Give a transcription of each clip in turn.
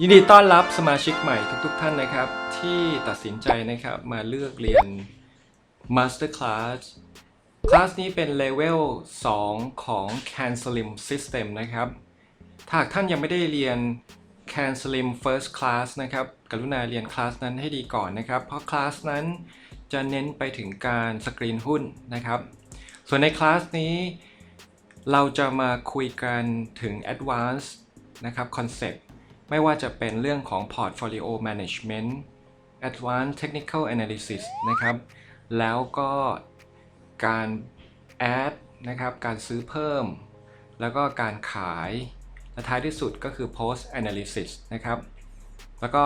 ยินดีต้อนรับสมาชิกใหม่ทุกๆทท่านนะครับ ที่ตัดสินใจนะครับมาเลือกเรียน Master Class คลาสนี้เป็นเลเวล 2 ของ Can Slim System นะครับ ถ้าหากท่านยังไม่ได้เรียน Can Slim First Class นะครับ กรุณาเรียนคลาสนั้นให้ดีก่อนนะครับ เพราะคลาสนั้นจะเน้นไปถึงการสกรีนหุ้นนะครับ ส่วนในคลาสนี้เราจะมาคุยกันถึง Advanced นะครับ Concept ไม่ว่าจะเป็นเรื่องของ Portfolio Management Advanced Technical Analysis นะครับ แล้วก็การ add นะครับ การซื้อเพิ่ม แล้วก็การขาย และท้ายที่สุดก็คือ Post Analysis นะครับ แล้วก็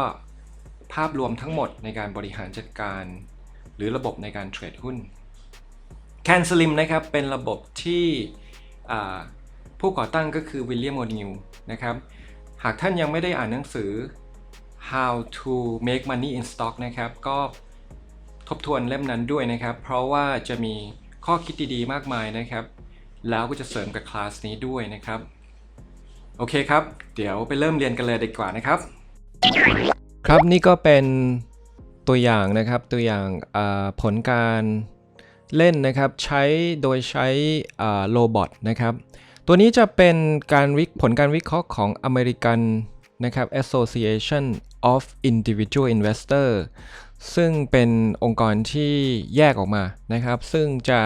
ภาพรวมทั้งหมดในการบริหารจัดการ หรือระบบในการเทรดหุ้น Can Slim นะครับ เป็นระบบที่ผู้ก่อตั้งก็คือวิลเลียมโอนิวนะครับ หากท่านยังไม่ได้อ่านหนังสือ How to Make Money in Stock นะครับ ก็ทบทวนเล่มนั้นด้วยนะครับ เพราะว่าจะมีข้อคิดดีๆ มากมายนะครับ แล้วก็จะเสริมกับคลาสนี้ด้วยนะครับ โอเคครับ เดี๋ยวไปเริ่มเรียนกันเลยดีกว่านะครับ ครับนี่ก็เป็นตัวอย่างนะครับตัวอย่างผลการเล่นนะครับใช้โดยใช้โลบอทนะครับ ตัวนี้จะเป็นการวิผลการวิเคราะห์ของ American นะครับ Association of Individual Investor ซึ่งเป็นองค์กรที่แยกออกมานะครับ ซึ่งจะ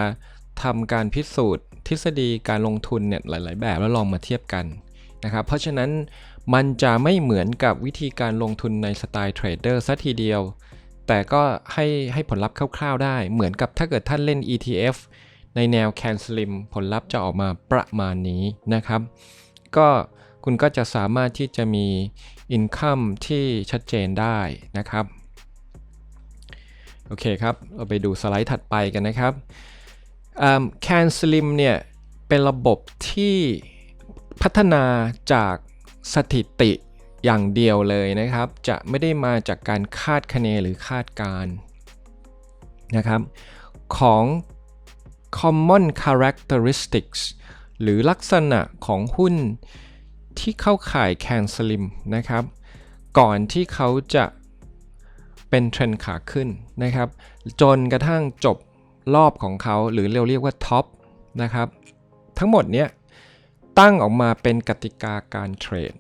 ทำการพิสูจน์ ทฤษฎีการลงทุนเนี่ยหลาย ๆ แบบแล้วลองมาเทียบกันนะครับ เพราะฉะนั้นมันจะไม่เหมือนกับวิธีการลงทุนในสไตล์เทรดเดอร์ซะทีเดียว แต่ก็ให้ให้ผลลัพธ์คร่าว ๆ ได้ เหมือนกับถ้าเกิดท่านเล่น ETF ในแนว Can Slim ผลลัพธ์จะออกมาประมาณนี้นะครับ ก็คุณก็จะสามารถที่จะมี Income ที่ชัดเจนได้นะครับ โอเคครับ เราไปดูสไลด์ถัดไปกันนะครับอ่า Can Slim เนี่ย เป็นระบบที่พัฒนาจากสถิติอย่างเดียวเลยนะครับ จะไม่ได้มาจากการคาดคะเนหรือคาดการณ์นะครับ ของ common characteristics หรือลักษณะของหุ้นที่เข้าข่าย can slim นะครับ ก่อนที่เขาจะเป็นเทรนด์ขาขึ้นนะครับ จนกระทั่งจบรอบของเขาหรือเราเรียกว่าท็อปนะครับ ทั้งหมดเนี้ยตั้งออกมาเป็นกติกาการเทรด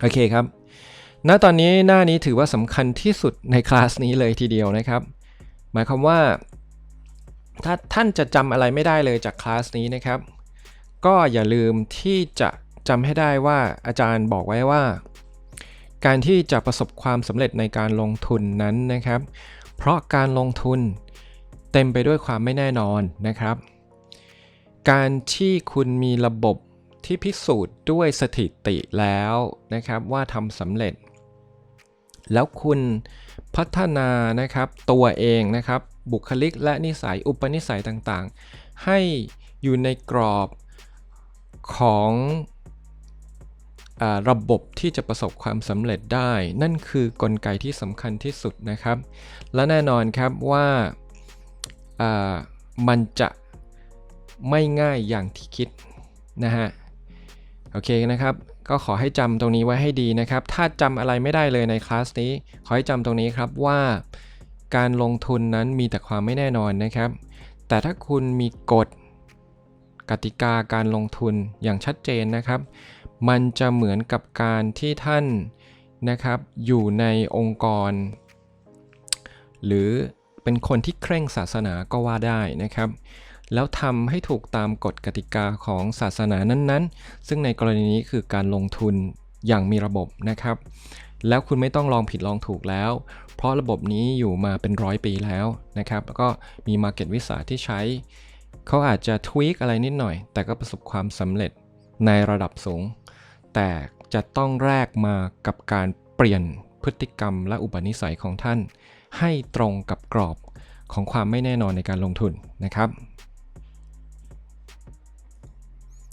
โอเคครับ ณ ตอนนี้หน้านี้ถือว่าสำคัญที่สุดในคลาสนี้เลยทีเดียวนะครับ หมายความว่า ถ้าท่านจะจำอะไรไม่ได้เลยจากคลาสนี้นะครับ ก็อย่าลืมที่จะจำให้ได้ว่าอาจารย์บอกไว้ว่า การที่จะประสบความสำเร็จในการลงทุนนั้นนะครับ เพราะการลงทุนเต็มไปด้วยความไม่แน่นอนนะครับ การที่คุณมีระบบที่พิสูจน์ด้วยสถิติแล้วนะครับว่าทำสำเร็จ แล้วคุณพัฒนานะครับตัวเองนะครับ บุคลิก และนิสัยอุปนิสัยต่างๆ ให้อยู่ในกรอบของอระบบที่จะประสบความสำเร็จได้ นั่นคือกลไกที่สำคัญที่สุดนะครับ และแน่นอนครับว่ามันจะไม่ง่ายอย่างที่คิดนะฮะโอเคนะครับ ก็ขอให้จำตรงนี้ไว้ให้ดีนะครับ ถ้าจำอะไรไม่ได้เลยในคลาสนี้ ขอให้จำตรงนี้ครับว่า การลงทุนนั้นมีแต่ความไม่แน่นอนนะครับ แต่ถ้าคุณมีกฎกติกาการลงทุนอย่างชัดเจนนะครับ มันจะเหมือนกับการที่ท่านนะครับอยู่ในองค์กร หรือเป็นคนที่เคร่งศาสนาก็ว่าได้นะครับ แล้วทำให้ถูกตามกฎกติกาของศาสนานั้นๆ ซึ่งในกรณีนี้คือการลงทุนอย่างมีระบบนะครับ แล้วคุณไม่ต้องลองผิดลองถูกแล้ว เพราะระบบนี้อยู่มาเป็นร้อยปีแล้วนะครับ แล้วก็มี Market วิสาที่ใช้ เขาอาจจะทวีกอะไรนิดหน่อย แต่ก็ประสบความสำเร็จในระดับสูง แต่จะต้องแลกมากับการเปลี่ยนพฤติกรรมและอุปนิสัยของท่าน ให้ตรงกับกรอบของความไม่แน่นอนในการลงทุนนะครับ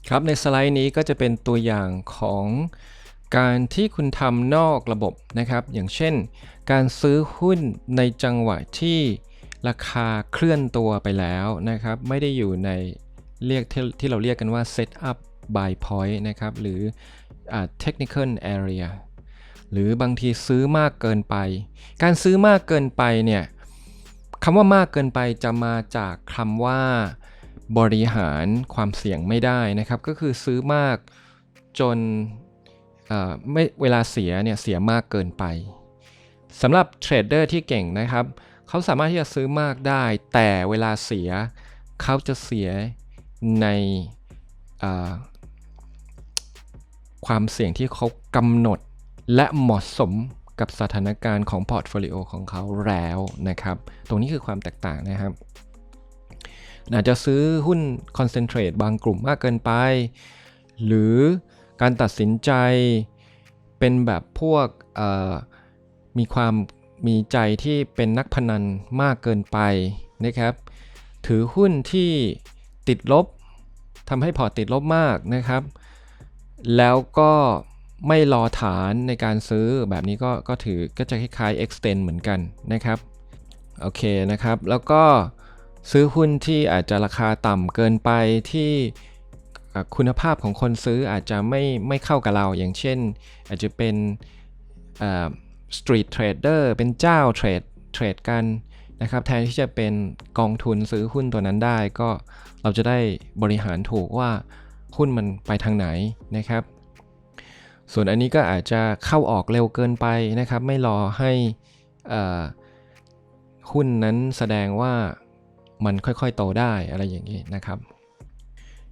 ครับในสไลด์นี้ก็จะเป็นตัวอย่างของ การที่คุณทำนอกระบบนะครับ อย่างเช่น การซื้อหุ้นในจังหวะที่ราคาเคลื่อนตัวไปแล้วนะครับ ไม่ได้อยู่ในเรียกที่ที่เราเรียกกันว่า set up buy point นะครับ หรืออ technical area หรือบางทีซื้อมากเกินไป การซื้อมากเกินไปเนี่ยคำว่ามากเกินไปจะมาจากคำว่าบริหารความเสี่ยงไม่ได้นะครับ ก็คือซื้อมากจน ไม่เวลาเสียเนี่ยเสียมากเกินไปสำหรับเทรดเดอร์ที่เก่งนะครับเขาสามารถที่จะซื้อมากได้ แต่เวลาเสียเขาจะเสียในความเสี่ยงที่เขากำหนดและเหมาะสมกับสถานการณ์ของพอร์ตโฟลิโอของเขาแล้วนะครับ ตรงนี้คือความแตกต่างนะครับ อาจจะซื้อหุ้นคอนเซนเทรตบางกลุ่มมากเกินไป หรือ การตัดสินใจเป็นแบบพวกมีความมีใจที่เป็นนักพนันมากเกินไปนะครับ ถือหุ้นที่ติดลบทำให้พอติดลบมากนะครับ แล้วก็ไม่รอฐานในการซื้อแบบนี้ก็ก็ถือก็จะคล้ายๆ extend เหมือนกันนะครับ โอเคนะครับ แล้วก็ซื้อหุ้นที่อาจจะราคาต่ำเกินไปที่ คุณภาพของคนซื้ออาจจะไม่ไม่เข้ากับเรา อย่างเช่น อาจจะเป็นสตรีทเทรดเดอร์เป็นเจ้าเทรดเทรดกันนะครับแทนที่จะเป็นกองทุนซื้อหุ้นตัวนั้นได้ ก็เราจะได้บริหารถูกว่าหุ้นมันไปทางไหนนะครับ ส่วนอันนี้ก็อาจจะเข้าออกเร็วเกินไปนะครับ ไม่รอให้เอ่อหุ้นนั้นแสดงว่ามันค่อยๆ โตได้อะไรอย่างนี้นะครับ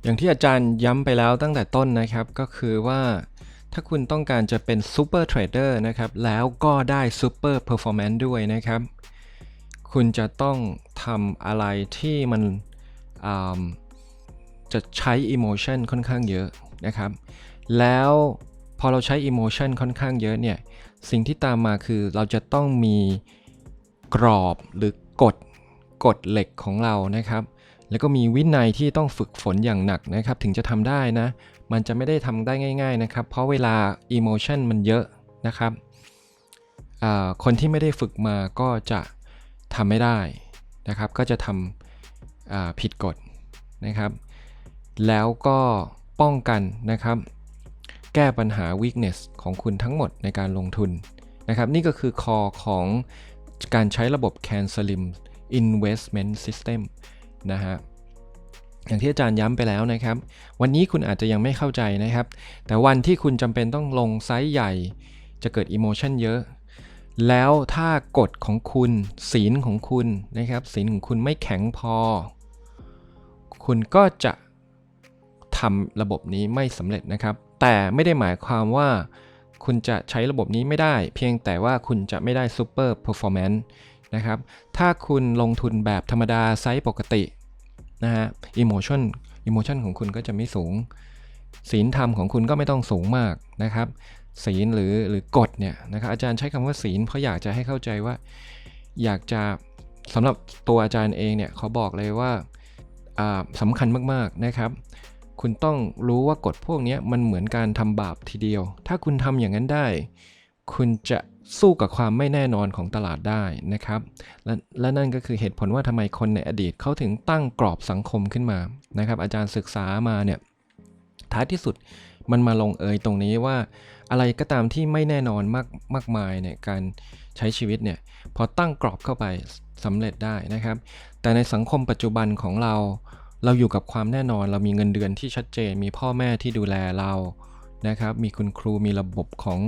อย่างที่อาจารย์ย้ำไปแล้วตั้งแต่ต้นนะครับก็คือว่าถ้าคุณต้องการจะเป็นซูเปอร์เทรดเดอร์นะครับแล้วก็ได้ซูเปอร์เพอร์ฟอร์แมนซ์ด้วยนะครับ คุณจะต้องทำอะไรที่มันจะใช้ emotion ค่อนข้างเยอะนะครับ แล้วพอเราใช้ emotion ค่อนข้างเยอะเนี่ย สิ่งที่ตามมาคือเราจะต้องมีกรอบหรือกฎกฎเหล็กของเรานะครับ แล้วก็มีวินัยที่ต้องฝึกฝนอย่างหนักนะครับ ถึงจะทำได้นะ มันจะไม่ได้ทำได้ง่าย ๆนะครับ เพราะเวลา emotion มันเยอะนะครับคนที่ไม่ได้ฝึกมาก็จะทำไม่ได้นะครับ ก็จะทำผิดกฎนะครับ แล้วก็ป้องกันนะครับ แก้ปัญหา weakness ของคุณทั้งหมดในการลงทุนนะครับ นี่ก็คือคอของการใช้ระบบ Can Slim Investment System นะฮะอย่างที่อาจารย์ย้ำไปแล้วนะครับ วันนี้คุณอาจจะยังไม่เข้าใจนะครับ แต่วันที่คุณจำเป็นต้องลงไซส์ใหญ่ จะเกิด emotion เยอะ แล้วถ้ากฎของคุณศีลของคุณนะครับศีลของคุณไม่แข็งพอ คุณก็จะทำระบบนี้ไม่สำเร็จนะครับ แต่ไม่ได้หมายความว่าคุณจะใช้ระบบนี้ไม่ได้ เพียงแต่ว่าคุณจะไม่ได้ super performance นะครับ ถ้าคุณลงทุนแบบธรรมดาไซส์ปกตินะฮะ emotion emotion ของคุณก็จะไม่สูง ศีลธรรมของคุณก็ไม่ต้องสูงมากนะครับ ศีลหรือหรือกฎเนี่ยนะครับอาจารย์ใช้คำว่าศีลเพราะอยากจะให้เข้าใจว่า อยากจะสำหรับตัวอาจารย์เองเนี่ยเขาบอกเลยว่าอ่าสำคัญมากๆนะครับ คุณต้องรู้ว่ากฎพวกนี้มันเหมือนการทำบาปทีเดียว ถ้าคุณทำอย่างนั้นได้ คุณจะ สู้กับความไม่แน่นอนของตลาดได้นะครับ และและนั่นก็คือเหตุผลว่าทำไมคนในอดีตเขาถึงตั้งกรอบสังคมขึ้นมานะครับ อาจารย์ศึกษามาเนี่ยท้ายที่สุดมันมาลงเอยตรงนี้ว่า อะไรก็ตามที่ไม่แน่นอนมากมากมายเนี่ยการใช้ชีวิตเนี่ยพอตั้งกรอบเข้าไปสำเร็จได้นะครับ แต่ในสังคมปัจจุบันของเรา เราอยู่กับความแน่นอน เรามีเงินเดือนที่ชัดเจน มีพ่อแม่ที่ดูแลเรานะครับ มีคุณครูมีระบบของ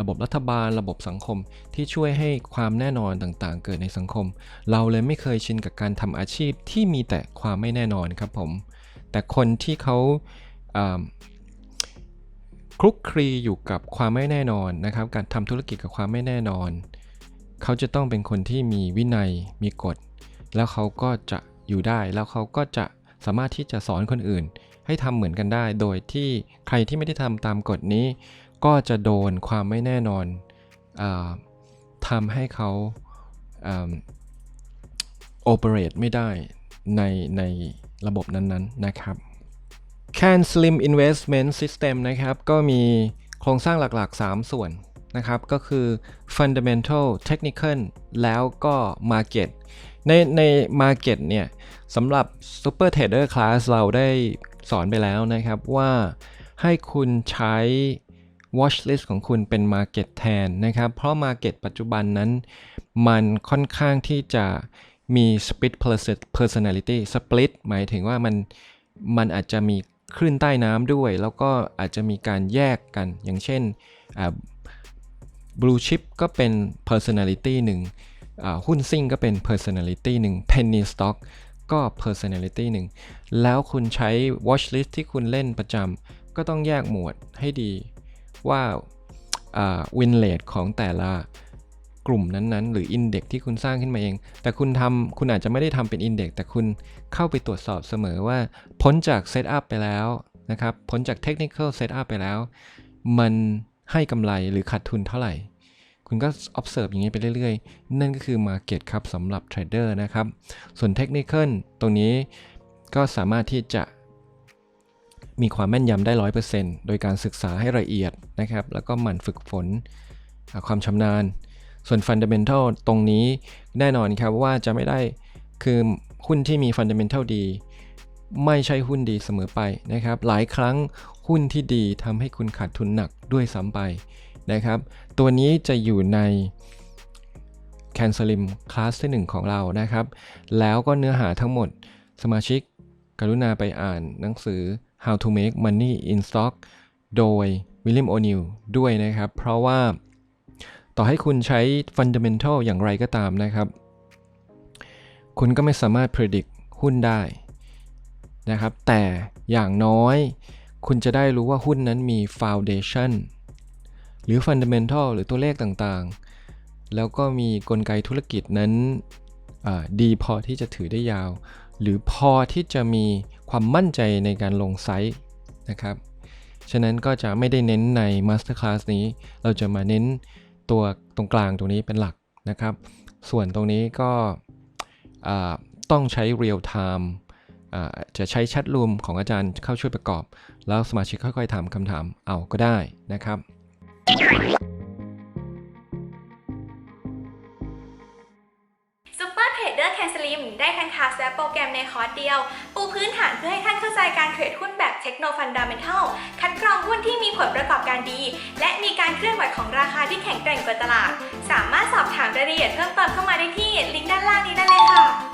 ระบบรัฐบาล ระบบสังคม ที่ช่วยให้ความแน่นอนต่างๆ เกิดในสังคม เราเลยไม่เคยชินกับการทำอาชีพที่มีแต่ความไม่แน่นอนครับผม แต่คนที่เขาอ่าคลุกคลีอยู่กับความไม่แน่นอนนะครับ การทำธุรกิจกับความไม่แน่นอน เขาจะต้องเป็นคนที่มีวินัยมีกฎ แล้วเขาก็จะอยู่ได้แล้วเขาก็จะสามารถที่จะสอนคนอื่น ให้ทำเหมือนกันได้ โดยที่ใครที่ไม่ได้ทำตามกฎนี้ ก็จะโดนความไม่แน่นอนอทำให้เขาโอเปเรตไม่ได้ในในระบบนั้นๆนะครับ Can Slim Investment System นะครับ ก็มีโครงสร้างหลักๆ 3 ส่วนนะครับ ก็คือ Fundamental Technical แล้วก็ Market ในใน Market เนี่ยสำหรับ Super Trader Class เราได้สอนไปแล้วนะครับว่าให้คุณใช้ watch list ของคุณเป็น market แทนนะครับ เพราะ market ปัจจุบันนั้น มันค่อนข้างที่จะมี split personality split หมายถึงว่ามันมันอาจจะมีคลื่นใต้น้ำด้วย แล้วก็อาจจะมีการแยกกัน อย่างเช่น blue chip ก็เป็น personality หนึ่งหุ้นซิ่งก็เป็น personality หนึ่ง penny stock ก็ personality หนึ่ง แล้วคุณใช้ watch list ที่คุณเล่นประจำก็ต้องแยกหมวดให้ดี ว่าอ่า win rate ของแต่ละกลุ่มนั้นๆ หรือ index ที่คุณสร้างขึ้นมาเอง แต่คุณทำคุณอาจจะไม่ได้ทำเป็น index แต่คุณเข้าไปตรวจสอบเสมอว่า พ้นจาก setup ไปแล้วนะครับ พ้นจาก technical setup ไปแล้ว มันให้กำไรหรือขาดทุนเท่าไหร่ คุณก็ observe อย่างนี้ไปเรื่อยๆ นั่นก็คือ market ครับสำหรับ trader นะครับ ส่วน technical ตรงนี้ก็สามารถที่จะ มีความแม่นยำได้ 100%โดยการศึกษาให้ละเอียดนะครับ แล้วก็หมั่นฝึกฝนความชำนาญ ส่วน fundamental ตรงนี้แน่นอนครับว่าจะไม่ได้คือหุ้นที่มี fundamental ดี ไม่ใช่หุ้นดีเสมอไปนะครับ หลายครั้งหุ้นที่ดีทำให้คุณขาดทุนหนักด้วยซ้ำไปนะครับ ตัวนี้จะอยู่ใน c a n s l i m คลาสที่ 1 ของเรานะครับ แล้วก็เนื้อหาทั้งหมดสมาชิก กรุณาไปอ่านหนังสือ How to Make Money in Stock โดย William O'Neill ด้วยนะครับ เพราะว่าต่อให้คุณใช้ Fundamental อย่างไรก็ตามนะครับ คุณก็ไม่สามารถ predict หุ้นได้นะครับ แต่อย่างน้อยคุณจะได้รู้ว่าหุ้นนั้นมี foundation หรือ fundamental หรือตัวเลขต่างๆ แล้วก็มีกลไกธุรกิจนั้นดีพอที่จะถือได้ยาว หรือพอที่จะมีความมั่นใจในการลงไซส์นะครับ ฉะนั้นก็จะไม่ได้เน้นใน Masterclass นี้ เราจะมาเน้นตัวตรงกลางตรงนี้เป็นหลักนะครับ ส่วนตรงนี้ก็ต้องใช้ real time อ่าจะใช้แชทรูมของอาจารย์เข้าช่วยประกอบ แล้วสมาชิกค่อยๆถามคำถามเอาก็ได้นะครับ ได้ทั้งคาสและโปรแกรมในคอร์สเดียว ปูพื้นฐานเพื่อให้ท่านเข้าใจการเทรดหุ้นแบบเทคโนฟันด a เมนทัลคัดกรองหุ้นที่มีผลประกอบการดี และมีการเคลื่อนไหวของราคาที่แข็งแกร่งกว่าตลาด สามารถสอบถามรายละเอียดเพิ่มเติมเข้ามาได้ที่ลิงก์ด้านล่างนี้ได้เลยค่ะ